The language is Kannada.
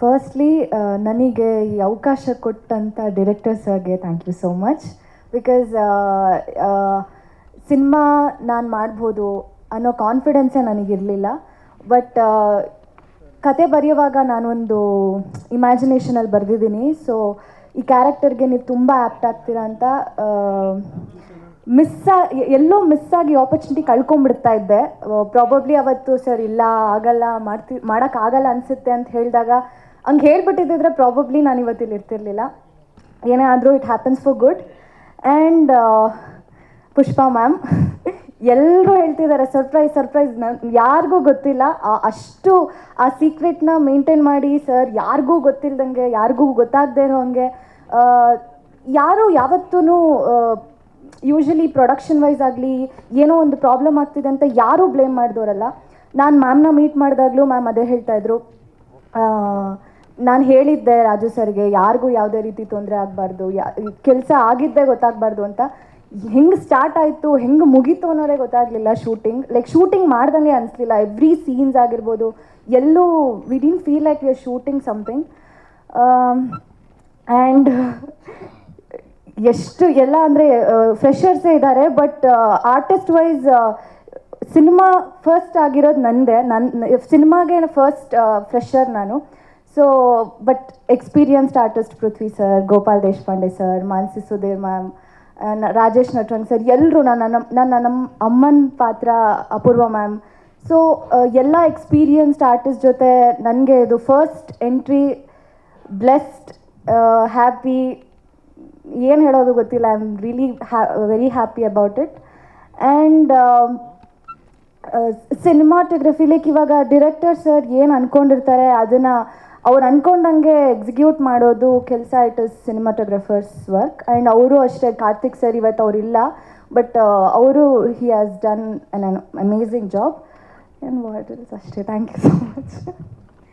ಫಸ್ಟ್ಲಿ ನನಗೆ ಈ ಅವಕಾಶ ಕೊಟ್ಟಂಥ ಡಿರೆಕ್ಟರ್ ಸರ್ಗೆ thank you so much because cinema ನಾನು ಮಾಡ್ಬೋದು ಅನ್ನೋ ಕಾನ್ಫಿಡೆನ್ಸೇ ನನಗಿರಲಿಲ್ಲ. ಬಟ್ ಕತೆ ಬರೆಯುವಾಗ ನಾನೊಂದು ಇಮ್ಯಾಜಿನೇಷನಲ್ಲಿ ಬರೆದಿದ್ದೀನಿ. ಸೊ ಈ ಕ್ಯಾರೆಕ್ಟರ್ಗೆ ನೀವು ತುಂಬ ಆ್ಯಪ್ಟ್ ಆಗ್ತೀರಾ ಅಂತ ಮಿಸ್ ಎಲ್ಲೋ ಮಿಸ್ ಆಗಿ ಆಪರ್ಚುನಿಟಿ ಕಳ್ಕೊಂಡ್ಬಿಡ್ತಾ ಇದ್ದೆ. ಪ್ರಾಬಬ್ಲಿ ಅವತ್ತು ಸರ್ ಇಲ್ಲ, ಆಗಲ್ಲ, ಮಾಡ್ತಿ ಮಾಡೋಕ್ಕಾಗಲ್ಲ ಅನಿಸುತ್ತೆ ಅಂತ ಹೇಳಿದಾಗ ಹಂಗೆ ಹೇಳ್ಬಿಟ್ಟಿದ್ದಿದ್ರೆ ಪ್ರಾಬಬ್ಲಿ ನಾನು ಇವತ್ತಿಲ್ಲಿ ಇರ್ತಿರ್ಲಿಲ್ಲ. ಏನೇ ಆದರೂ it happens for good and Pushpa ma'am ಎಲ್ಲರೂ ಹೇಳ್ತಿದ್ದಾರೆ ಸರ್ಪ್ರೈಸ್ ಸರ್ಪ್ರೈಸ್ ನನ್ನ ಯಾರಿಗೂ ಗೊತ್ತಿಲ್ಲ. ಅಷ್ಟು, ಆ ಸೀಕ್ರೆಟ್ನ ಮೇಂಟೈನ್ ಮಾಡಿ ಸರ್ ಯಾರಿಗೂ ಗೊತ್ತಿಲ್ದಂಗೆ, ಯಾರಿಗೂ ಗೊತ್ತಾಗದೇ ಇರೋ ಹಂಗೆ ಯಾರು ಯಾವತ್ತೂ ಯೂಶಲಿ ಪ್ರೊಡಕ್ಷನ್ ವೈಸ್ ಆಗಲಿ, ಏನೋ ಒಂದು ಪ್ರಾಬ್ಲಮ್ ಆಗ್ತಿದೆ ಅಂತ ಯಾರೂ ಬ್ಲೇಮ್ ಮಾಡಿದವರಲ್ಲ ನಾನು ಮ್ಯಾಮ್ನ ಮೀಟ್ ಮಾಡಿದಾಗಲೂ ಮ್ಯಾಮ್ ಅದೇ ಹೇಳ್ತಾಯಿದ್ರು ನಾನು ಹೇಳಿದ್ದೆ ರಾಜು ಸರ್ಗೆ, ಯಾರಿಗೂ ಯಾವುದೇ ರೀತಿ ತೊಂದರೆ ಆಗಬಾರ್ದು, ಯಾ, ಕೆಲಸ ಆಗಿದ್ದೇ ಗೊತ್ತಾಗಬಾರ್ದು ಅಂತ. ಹೆಂಗೆ ಸ್ಟಾರ್ಟ್ ಆಯಿತು, ಹೆಂಗೆ ಮುಗೀತು ಅನ್ನೋರೇ ಗೊತ್ತಾಗಲಿಲ್ಲ ಶೂಟಿಂಗ್ ಲೈಕ್ ಶೂಟಿಂಗ್ ಮಾಡ್ದಂಗೆ ಅನಿಸ್ಲಿಲ್ಲ. ಎವ್ರಿ ಸೀನ್ಸ್ ಆಗಿರ್ಬೋದು, ಎಲ್ಲೂ we didn't feel like we are shooting something and ಎಷ್ಟು ಎಲ್ಲ ಅಂದರೆ ಫ್ರೆಷರ್ಸೇ ಇದ್ದಾರೆ but artist wise cinema first ಆಗಿರೋದು ನಂದೇ. ನನ್ನ ಸಿನಿಮಾಗೆ ಫಸ್ಟ್ ಫ್ರೆಷರ್ ನಾನು. So but experienced artist Prithvi sir Gopal Deshpande sir Mansi Sudhir ma'am Rajesh Natrang sir ಎಲ್ಲರೂ ನನ್ನ ನನ್ನ ನಮ್ಮ ಅಮ್ಮನ ಪಾತ್ರ ಅಪೂರ್ವ ಮ್ಯಾಮ್ ಸೊ ಎಲ್ಲ ಎಕ್ಸ್ಪೀರಿಯನ್ಸ್ಡ್ ಆರ್ಟಿಸ್ಟ್ ಜೊತೆ ನನಗೆ ಇದು ಫಸ್ಟ್ ಎಂಟ್ರಿ ಬ್ಲೆಸ್ಡ್ ಹ್ಯಾಪಿ ಏನು ಹೇಳೋದು ಗೊತ್ತಿಲ್ಲ I am really ha very happy about it and cinematography like ಇವಾಗ ಡಿರೆಕ್ಟರ್ ಸರ್ ಏನು ಅಂದ್ಕೊಂಡಿರ್ತಾರೆ ಅದನ್ನು ಅವ್ರು ಅನ್ಕೊಂಡಂಗೆ ಎಕ್ಸಿಕ್ಯೂಟ್ ಮಾಡೋದು ಕೆಲಸ it is cinematographers work and ಅವರು ಅಷ್ಟೇ, ಕಾರ್ತಿಕ್ ಸರ್ ಇವತ್ತು ಅವರಿಲ್ಲ ಬಟ್ ಅವರು he has done an amazing job and what is ಅಷ್ಟೇ. Thank you so much